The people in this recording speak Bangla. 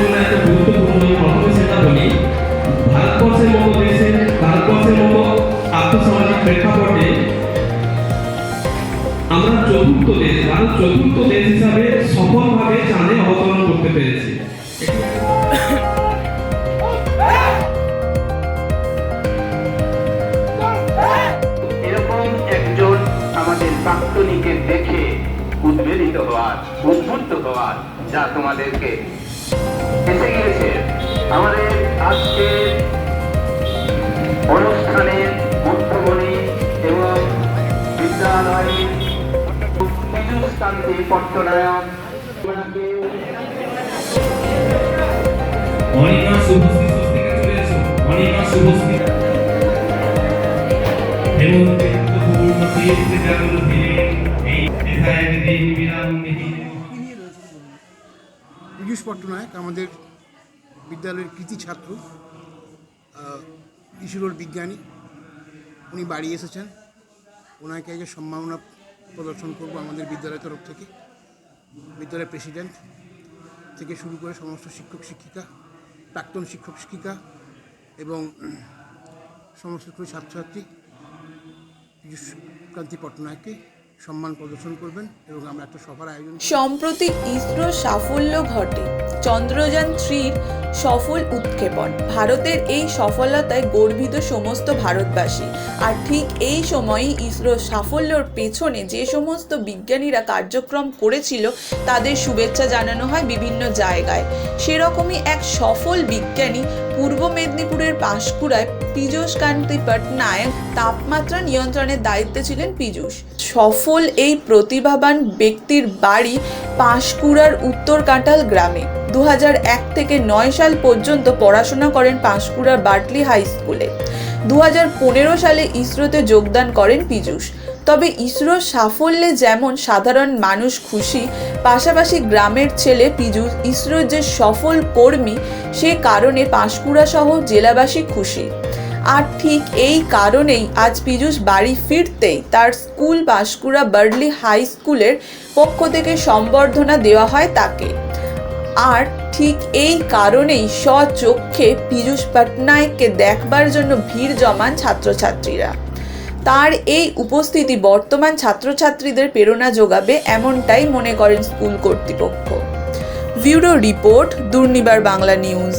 জন্য এত গুরুত্বপূর্ণ প্রথমে সেটা বলি। ভারতবর্ষের মতো দেশে, ভারতবর্ষের মতো আর্থসামাজিক প্রেক্ষাপটে আমরা চতুর্থ দেশ ভারত চতুর্থ দেশ হিসাবে সফলভাবে চাঁদে অবতরণ করতে পেরেছি। আমাদের প্রাক্তনীকে দেখে উদ্বেলিত হওয়ার, উদ্বুদ্ধ হওয়ার, যা তোমাদেরকে এসে গিয়েছে আমাদের আজকের অনুষ্ঠানের মুখ্যমণি এবং বিদ্যালয়ের পীযুষ পট্টনায়ক অনিমা শুভশ্রী স্বস্তিকা শুভশ্রী এই বিরাম পীযূষ পট্টনায়ক আমাদের বিদ্যালয়ের কৃতি ছাত্র কিশোর বিজ্ঞানী। উনি বাড়ি এসেছেন। ওনাকে আজকে সম্মাননা প্রদর্শন করব আমাদের বিদ্যালয়ের তরফ থেকে। বিদ্যালয়ের প্রেসিডেন্ট থেকে শুরু করে সমস্ত শিক্ষক, শিক্ষিকা, প্রাক্তন শিক্ষক, শিক্ষিকা এবং সমস্ত ছাত্রছাত্রী পীযূষ কান্তি পট্টনায়ককে সম্মান প্রদর্শন করবেন এবং আমরা একটা সভার আয়োজন সম্প্রতি ইসরো সাফল্য ঘটে। চন্দ্রযান থ্রির সফল উৎক্ষেপণ। ভারতের এই সফলতায় গর্বিত সমস্ত ভারতবাসী। আর ঠিক এই সময়ই ইসরোর সাফল্যর পেছনে যে সমস্ত বিজ্ঞানীরা কার্যক্রম করেছিল, তাদের শুভেচ্ছা জানানো হয় বিভিন্ন জায়গায়। সেরকমই এক সফল বিজ্ঞানী পূর্ব মেদিনীপুরের পাঁশকুড়ায় পীযূষ কান্তি পটনায়ক তাপমাত্রা নিয়ন্ত্রণের দায়িত্বে ছিলেন পীযূষ। সফল এই প্রতিভাবান ব্যক্তির বাড়ি পাঁশকুড়ার উত্তর কাঁঠাল গ্রামে। দু থেকে নয় সাল পর্যন্ত পড়াশোনা করেন পাঁশকুড়ার বার্টলি হাই স্কুলে। দু হাজার পনেরো সালে ইসরোতে যোগদান করেন পীযূষ। তবে ইসরোর সাফল্যে যেমন সাধারণ মানুষ খুশি, পাশাপাশি গ্রামের ছেলে পীযূষ ইসরোর যে সফল কর্মী, সে কারণে পাঁশকুড়া সহ জেলাবাসী খুশি। আর ঠিক এই কারণেই আজ পীযূষ বাড়ি ফিরতেই তার স্কুল পাঁশকুড়া বার্ডলি হাই স্কুলের পক্ষ থেকে সম্বর্ধনা দেওয়া হয় তাকে। আর ঠিক এই কারণেই স্বচক্ষে পীযূষ পটনায়ককে দেখবার জন্য ভিড় জমান ছাত্রছাত্রীরা। তার এই উপস্থিতি বর্তমান ছাত্রছাত্রীদের প্রেরণা যোগাবে এমনটাই মনে করেন স্কুল কর্তৃপক্ষ। Bureau report, Durnibar Bangla news.